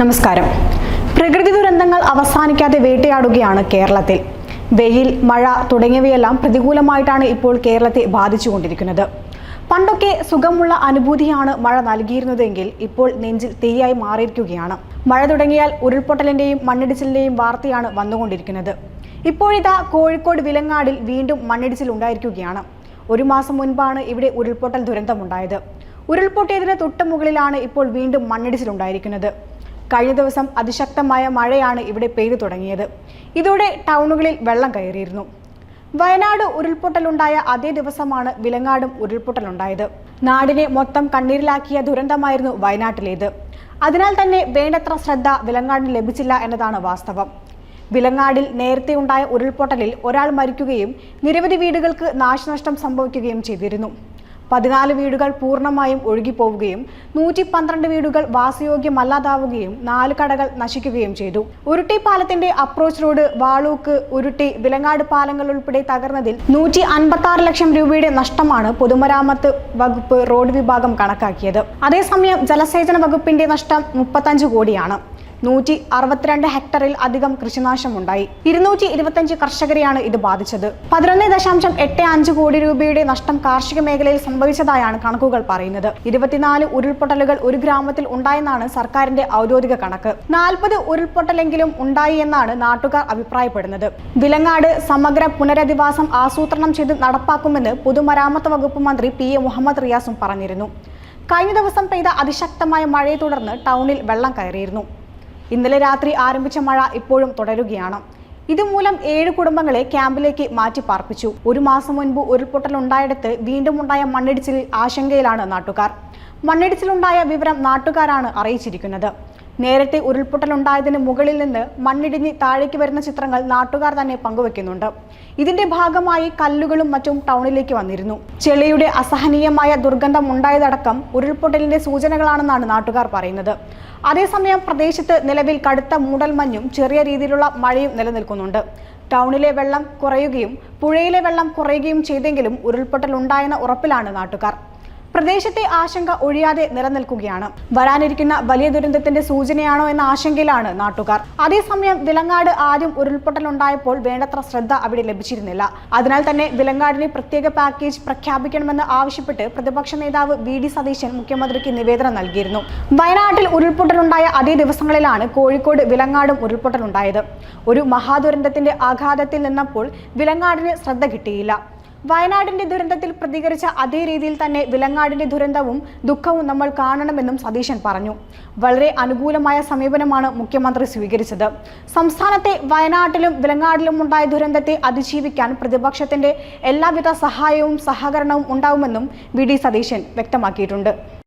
നമസ്കാരം. പ്രകൃതി ദുരന്തങ്ങൾ അവസാനിക്കാതെ വേട്ടയാടുകയാണ് കേരളത്തിൽ. വെയിൽ മഴ തുടങ്ങിയവയെല്ലാം പ്രതികൂലമായിട്ടാണ് ഇപ്പോൾ കേരളത്തെ ബാധിച്ചുകൊണ്ടിരിക്കുന്നത്. പണ്ടൊക്കെ സുഖമുള്ള അനുഭൂതിയാണ് മഴ നൽകിയിരുന്നതെങ്കിൽ ഇപ്പോൾ നെഞ്ചിൽ തീയായി മാറിയിരിക്കുകയാണ്. മഴ തുടങ്ങിയാൽ ഉരുൾപൊട്ടലിന്റെയും മണ്ണിടിച്ചിലിന്റെയും വാർത്തയാണ് വന്നുകൊണ്ടിരിക്കുന്നത്. ഇപ്പോഴിതാ കോഴിക്കോട് വിലങ്ങാടിൽ വീണ്ടും മണ്ണിടിച്ചിൽ ഉണ്ടായിരിക്കുകയാണ്. ഒരു മാസം മുൻപാണ് ഇവിടെ ഉരുൾപൊട്ടൽ ദുരന്തമുണ്ടായത്. ഉരുൾപൊട്ടിയതിന് തൊട്ട് മുകളിലാണ് ഇപ്പോൾ വീണ്ടും മണ്ണിടിച്ചിലുണ്ടായിരിക്കുന്നത് കഴിഞ്ഞ ദിവസം അതിശക്തമായ മഴയാണ് ഇവിടെ പെയ്തു തുടങ്ങിയത്. ഇതോടെ ടൗണുകളിൽ വെള്ളം കയറിയിരുന്നു. വയനാട് ഉരുൾപൊട്ടലുണ്ടായ അതേ ദിവസമാണ് വിലങ്ങാടും ഉരുൾപൊട്ടലുണ്ടായത്. നാടിനെ മൊത്തം കണ്ണീരിലാക്കിയ ദുരന്തമായിരുന്നു വയനാട്ടിലേത്. അതിനാൽ തന്നെ വേണ്ടത്ര ശ്രദ്ധ വിലങ്ങാടിന് ലഭിച്ചില്ല എന്നതാണ് വാസ്തവം. വിലങ്ങാടിൽ നേരത്തെ ഉണ്ടായ ഉരുൾപൊട്ടലിൽ ഒരാൾ മരിക്കുകയും നിരവധി വീടുകൾക്ക് നാശനഷ്ടം സംഭവിക്കുകയും ചെയ്തിരുന്നു. പതിനാല് വീടുകൾ പൂർണമായും ഒഴുകിപ്പോവുകയും നൂറ്റി പന്ത്രണ്ട് വീടുകൾ വാസയോഗ്യമല്ലാതാവുകയും നാല് കടകൾ നശിക്കുകയും ചെയ്തു. ഉരുട്ടി പാലത്തിന്റെ അപ്രോച്ച് റോഡ് വാളൂക്ക് ഉരുട്ടി വിലങ്ങാട് പാലങ്ങൾ ഉൾപ്പെടെ തകർന്നതിൽ നൂറ്റി അൻപത്തി ലക്ഷം രൂപയുടെ നഷ്ടമാണ് പൊതുമരാമത്ത് വകുപ്പ് റോഡ് വിഭാഗം കണക്കാക്കിയത്. അതേസമയം ജലസേചന വകുപ്പിന്റെ നഷ്ടം മുപ്പത്തഞ്ച് കോടിയാണ്. നൂറ്റി അറുപത്തിരണ്ട് ഹെക്ടറിൽ അധികം കൃഷിനാശമുണ്ടായി. ഇരുന്നൂറ്റി ഇരുപത്തഞ്ച് കർഷകരെയാണ് ഇത് ബാധിച്ചത്. പതിനൊന്ന് ദശാംശം എട്ട് അഞ്ച് കോടി രൂപയുടെ നഷ്ടം കാർഷിക മേഖലയിൽ സംഭവിച്ചതായാണ് കണക്കുകൾ പറയുന്നത്. ഇരുപത്തിനാല് ഉരുൾപൊട്ടലുകൾ ഒരു ഗ്രാമത്തിൽ ഉണ്ടായെന്നാണ് സർക്കാരിന്റെ ഔദ്യോഗിക കണക്ക്. നാൽപ്പത് ഉരുൾപൊട്ടലെങ്കിലും ഉണ്ടായി എന്നാണ് നാട്ടുകാർ അഭിപ്രായപ്പെടുന്നത്. വിലങ്ങാട് സമഗ്ര പുനരധിവാസം ആസൂത്രണം ചെയ്ത് നടപ്പാക്കുമെന്ന് പൊതുമരാമത്ത് വകുപ്പ് മന്ത്രി പി എ മുഹമ്മദ് റിയാസും പറഞ്ഞിരുന്നു. കഴിഞ്ഞ ദിവസം പെയ്ത അതിശക്തമായ മഴയെ തുടർന്ന് ടൗണിൽ വെള്ളം കയറിയിരുന്നു. ഇന്നലെ രാത്രി ആരംഭിച്ച മഴ ഇപ്പോഴും തുടരുകയാണ്. ഇതുമൂലം ഏഴ് കുടുംബങ്ങളെ ക്യാമ്പിലേക്ക് മാറ്റി പാർപ്പിച്ചു. ഒരു മാസം മുൻപ് ഉരുൾപൊട്ടൽ ഉണ്ടായിടത്ത് വീണ്ടും ഉണ്ടായ മണ്ണിടിച്ചിലിൽ ആശങ്കയിലാണ് നാട്ടുകാർ. മണ്ണിടിച്ചിലുണ്ടായ വിവരം നാട്ടുകാരാണ് അറിയിച്ചിരിക്കുന്നത്. നേരത്തെ ഉരുൾപൊട്ടലുണ്ടായതിന് മുകളിൽ നിന്ന് മണ്ണിടിഞ്ഞ് താഴേക്ക് വരുന്ന ചിത്രങ്ങൾ നാട്ടുകാർ തന്നെ പങ്കുവെക്കുന്നുണ്ട്. ഇതിന്റെ ഭാഗമായി കല്ലുകളും മറ്റും ടൗണിലേക്ക് വന്നിരുന്നു. ചെളിയുടെ അസഹനീയമായ ദുർഗന്ധം ഉണ്ടായതടക്കം ഉരുൾപൊട്ടലിന്റെ സൂചനകളാണെന്നാണ് നാട്ടുകാർ പറയുന്നത്. അതേസമയം പ്രദേശത്ത് നിലവിൽ കടുത്ത മൂടൽമഞ്ഞും ചെറിയ രീതിയിലുള്ള മഴയും നിലനിൽക്കുന്നുണ്ട്. ടൗണിലെ വെള്ളം കുറയുകയും പുഴയിലെ വെള്ളം കുറയുകയും ചെയ്തെങ്കിലും ഉരുൾപൊട്ടൽ ഉണ്ടായെന്ന ഉറപ്പിലാണ് നാട്ടുകാർ. പ്രദേശത്തെ ആശങ്ക ഒഴിയാതെ നിലനിൽക്കുകയാണ്. വരാനിരിക്കുന്ന വലിയ ദുരന്തത്തിന്റെ സൂചനയാണോ എന്ന ആശങ്കയിലാണ് നാട്ടുകാർ. അതേസമയം വിലങ്ങാട് ആദ്യം ഉരുൾപൊട്ടലുണ്ടായപ്പോൾ വേണ്ടത്ര ശ്രദ്ധ അവിടെ ലഭിച്ചിരുന്നില്ല. അതിനാൽ തന്നെ വിലങ്ങാടിന് പ്രത്യേക പാക്കേജ് പ്രഖ്യാപിക്കണമെന്ന് ആവശ്യപ്പെട്ട് പ്രതിപക്ഷ നേതാവ് വി ഡി സതീശൻ മുഖ്യമന്ത്രിക്ക് നിവേദനം നൽകിയിരുന്നു. വയനാട്ടിൽ ഉരുൾപൊട്ടലുണ്ടായ അതേ ദിവസങ്ങളിലാണ് കോഴിക്കോട് വിലങ്ങാടും ഉരുൾപൊട്ടലുണ്ടായത്. ഒരു മഹാദുരന്തത്തിന്റെ ആഘാതത്തിൽ നിന്നപ്പോൾ വിലങ്ങാടിന് ശ്രദ്ധ കിട്ടിയില്ല. വയനാടിന്റെ ദുരന്തത്തിൽ പ്രതികരിച്ച അതേ രീതിയിൽ തന്നെ വിലങ്ങാടിന്റെ ദുരന്തവും ദുഃഖവും നമ്മൾ കാണണമെന്നും സതീശൻ പറഞ്ഞു. വളരെ അനുകൂലമായ സമീപനമാണ് മുഖ്യമന്ത്രി സ്വീകരിച്ചത്. സംസ്ഥാനത്തെ വയനാട്ടിലും വിലങ്ങാടിലും ഉണ്ടായ ദുരന്തത്തെ അതിജീവിക്കാൻ പ്രതിപക്ഷത്തിന്റെ എല്ലാവിധ സഹായവും സഹകരണവും ഉണ്ടാവുമെന്നും വി ഡി സതീശൻ വ്യക്തമാക്കിയിട്ടുണ്ട്.